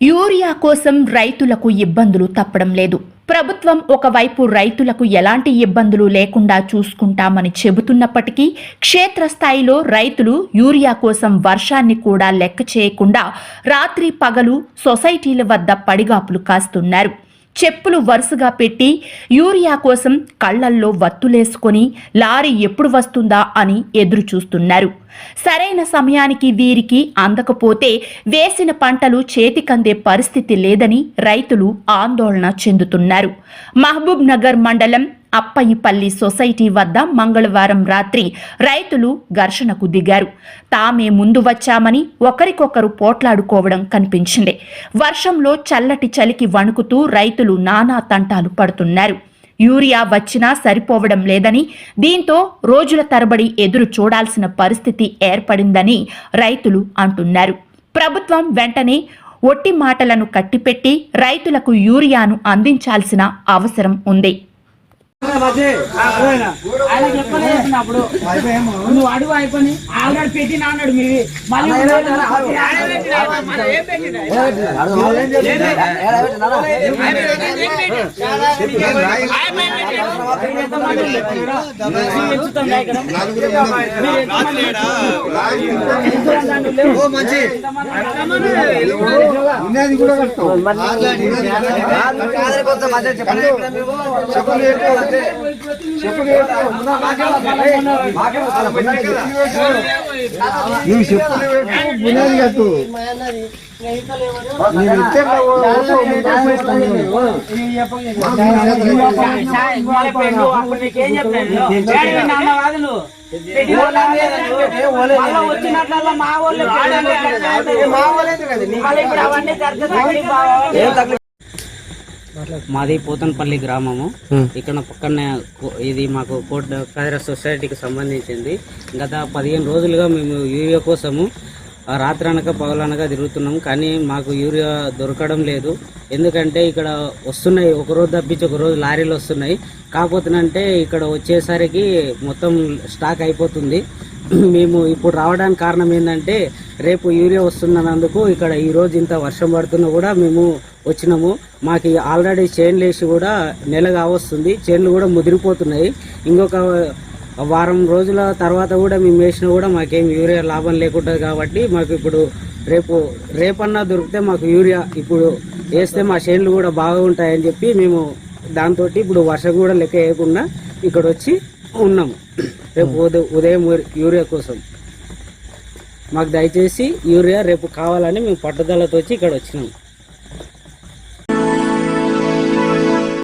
Urea కోసం రైతులకు ఇబ్బందులు తప్పడం లేదు. ప్రభుత్వం ఒకవైపు రైతులకు ఎలాంటి ఇబ్బందులు లేకుండా చూసుకుంటామని చెబుతున్నప్పటికీ క్షేత్రస్థాయిలో రైతులు యూరియా కోసం వర్షాన్ని కూడా లెక్క చేయకుండా రాత్రి పగలు సొసైటీల వద్ద పడిగాపులు కాస్తున్నారు. చెప్పులు వరుసగా పెట్టి యూరియా కోసం కళ్ళల్లో వత్తులేసుకొని లారీ ఎప్పుడు వస్తుందా అని ఎదురు చూస్తున్నారు సరైన సమయానికి వీరికి అందకపోతే వేసిన పంటలు చేతికందే పరిస్థితి లేదని రైతులు ఆందోళన చెందుతున్నారు. మహబూబ్ నగర్ మండలం అప్పయ్యపల్లి సొసైటీ వద్ద మంగళవారం రాత్రి రైతులు ఘర్షణకు దిగారు. తామే ముందు వచ్చామని ఒకరికొకరు పోట్లాడుకోవడం కనిపించింది. వర్షంలో చల్లటి చలికి వణుకుతూ రైతులు నానా తంటాలు పడుతున్నారు. యూరియా వచ్చినా సరిపోవడం లేదని దీంతో రోజుల తరబడి ఎదురు చూడాల్సిన పరిస్థితి ఏర్పడిందని రైతులు అంటున్నారు. ప్రభుత్వం వెంటనే ఒట్టి మాటలను కట్టిపెట్టి రైతులకు యూరియాను అందించాల్సిన అవసరం ఉంది. ఆయన నువ్వు అడుగు అయిపోయి ఆల్రెడీ పెట్టినా అన్నాడు మీది మళ్ళీ నువ్వు చెప్పులు పెట్టు బునాది కట్టు నేను మా వాళ్ళు మాది పోతన్పల్లి గ్రామము. ఇక్కడ పక్కనే ఇది మాకు కోట్ కాదర సొసైటీకి సంబంధించింది. గత పదిహేను రోజులుగా మేము యూరియా కోసము రాత్రి అనక పగలనక తిరుగుతున్నాం కానీ మాకు యూరియా దొరకడం లేదు. ఎందుకంటే ఇక్కడ వస్తున్నాయి ఒక రోజు తప్పించి ఒక రోజు లారీలు వస్తున్నాయి. కాకపోతేనంటే ఇక్కడ వచ్చేసరికి మొత్తం స్టాక్ అయిపోతుంది. మేము ఇప్పుడు రావడానికి కారణం ఏంటంటే రేపు యూరియా వస్తున్నందుకు ఇక్కడ ఈరోజు ఇంత వర్షం పడుతున్నా కూడా మేము వచ్చినాము. మాకు ఆల్రెడీ చైన్లు వేసి కూడా నెల కావస్తుంది చైన్లు కూడా ముదిరిపోతున్నాయి. ఇంకొక వారం రోజుల తర్వాత కూడా మేము వేసినా కూడా మాకేం యూరియా లాభం లేకుంటుంది కాబట్టి మాకు ఇప్పుడు రేపు రేపన్నా దొరికితే మాకు యూరియా ఇప్పుడు వేస్తే మా చేనులు కూడా బాగా ఉంటాయని చెప్పి మేము దాంతో ఇప్పుడు వర్షం కూడా లెక్క వేయకుండా ఇక్కడ వచ్చి ఉన్నాము. రేపు ఉదయం ఉదయం యూరియా కోసం. మాకు దయచేసి యూరియా రేపు కావాలని మేము పట్టుదలతో వచ్చి ఇక్కడ వచ్చినాము.